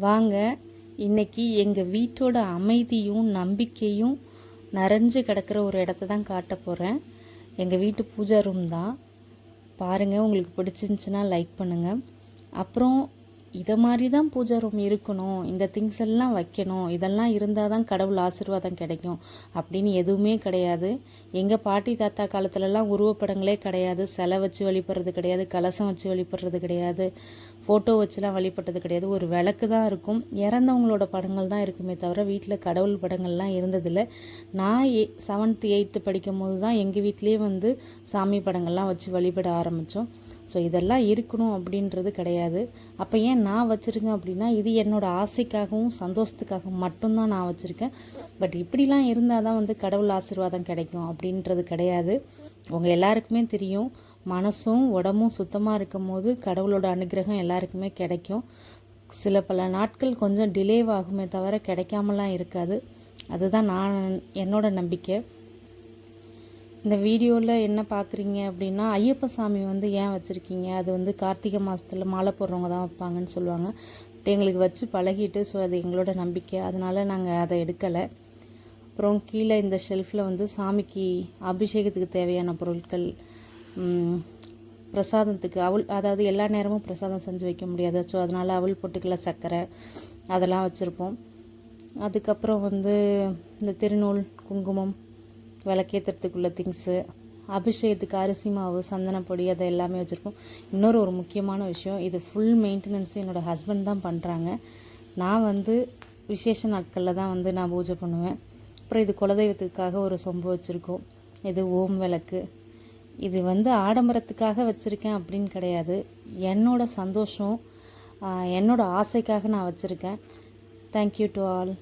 வாங்க இன்னைக்கு எங்கள் வீட்டோட அமைதியும் நம்பிக்கையும் நிறைஞ்சு கிடக்கிற ஒரு இடத்த தான் காட்ட போகிறேன் எங்கள் வீட்டு பூஜா ரூம் தான். பாருங்கள் உங்களுக்கு பிடிச்சிருந்துச்சுன்னா லைக் பண்ணுங்கள் அப்புறம் இதை மாதிரி தான் பூஜா ரூம் இருக்கணும். இந்த திங்ஸ் எல்லாம் வைக்கணும். இதெல்லாம் இருந்தால் தான் கடவுள் ஆசீர்வாதம் கிடைக்கும். அப்படின்னு எதுவுமே கிடையாது. எங்கள் பாட்டி தாத்தா காலத்துலலாம் உருவப்படங்களே கிடையாது. சிலை வச்சு வழிபடுறது கிடையாது. கலசம் வச்சு வழிபடுறது கிடையாது. ஃபோட்டோ வச்சுலாம் வழிபட்டது கிடையாது. ஒரு விளக்கு தான் இருக்கும். இறந்தவங்களோட படங்கள் தான் இருக்குமே தவிர வீட்டில் கடவுள் படங்கள்லாம் இருந்ததில்லை. நான் ஏ செவன்த்து எயித்து படிக்கும் போது தான் எங்கள் வீட்லேயே வந்து சாமி படங்கள்லாம் வச்சு வழிபட ஆரம்பித்தோம் ஸோ இதெல்லாம் இருக்கணும் அப்படின்றது கிடையாது. அப்போ ஏன் நான் வச்சுருக்கேன் அப்படின்னா இது என்னோடய ஆசைக்காகவும் சந்தோஷத்துக்காகவும் மட்டும்தான் நான் வச்சுருக்கேன். பட் இப்படிலாம் இருந்தால் தான் வந்து கடவுள் ஆசீர்வாதம் கிடைக்கும் அப்படின்றது கிடையாது. உங்கள் எல்லாருக்குமே தெரியும் மனசும் உடம்பும் சுத்தமாக இருக்கும் போது கடவுளோட அனுகிரகம் எல்லாருக்குமே கிடைக்கும். சில பல நாட்கள் கொஞ்சம் டிலேவ் ஆகுமே தவிர கிடைக்காமலாம் இருக்காது. அதுதான் நான் என்னோட நம்பிக்கை. இந்த வீடியோவில் என்ன பார்க்குறீங்க அப்படின்னா ஐயப்ப சாமி வந்து ஏன் வச்சுருக்கீங்க? அது வந்து கார்த்திகை மாதத்தில் மாலை போடுறவங்க தான் வைப்பாங்கன்னு சொல்லுவாங்க. பட் எங்களுக்கு வச்சு பழகிட்டு ஸோ அது எங்களோட நம்பிக்கை. அதனால் நாங்கள் அதை எடுக்கலை. அப்புறம் கீழே இந்த ஷெல்ஃபில் வந்து சாமிக்கு அபிஷேகத்துக்கு தேவையான பொருட்கள் பிரசாதத்துக்கு அவள் அதாவது எல்லா நேரமும் பிரசாதம் செஞ்சு வைக்க முடியாது. ஸோ அதனால் அவள் பொட்டுக்கல சர்க்கரை அதெல்லாம் வச்சுருப்போம். அதுக்கப்புறம் வந்து இந்த திருநூல் குங்குமம் விளக்கேற்றுறதுக்குள்ள திங்ஸு அபிஷேகத்துக்கு அரிசி மாவு சந்தனப்பொடி அதை எல்லாமே வச்சுருக்கோம். இன்னொரு ஒரு முக்கியமான விஷயம் இது ஃபுல் மெயின்டெனன்ஸும் என்னோடய ஹஸ்பண்ட் தான் பண்ணுறாங்க நான் வந்து விசேஷ நாட்களில் தான் வந்து நான் பூஜை பண்ணுவேன். அப்புறம் இது குலதெய்வத்துக்காக ஒரு சொம்பு வச்சுருக்கோம். இது ஓம் விளக்கு. இது வந்து ஆடம்பரத்துக்காக வச்சுருக்கேன் அப்படின்னு கிடையாது. என்னோட சந்தோஷம் என்னோடய என்னோட ஆசைக்காக நான் வச்சுருக்கேன். Thank you to all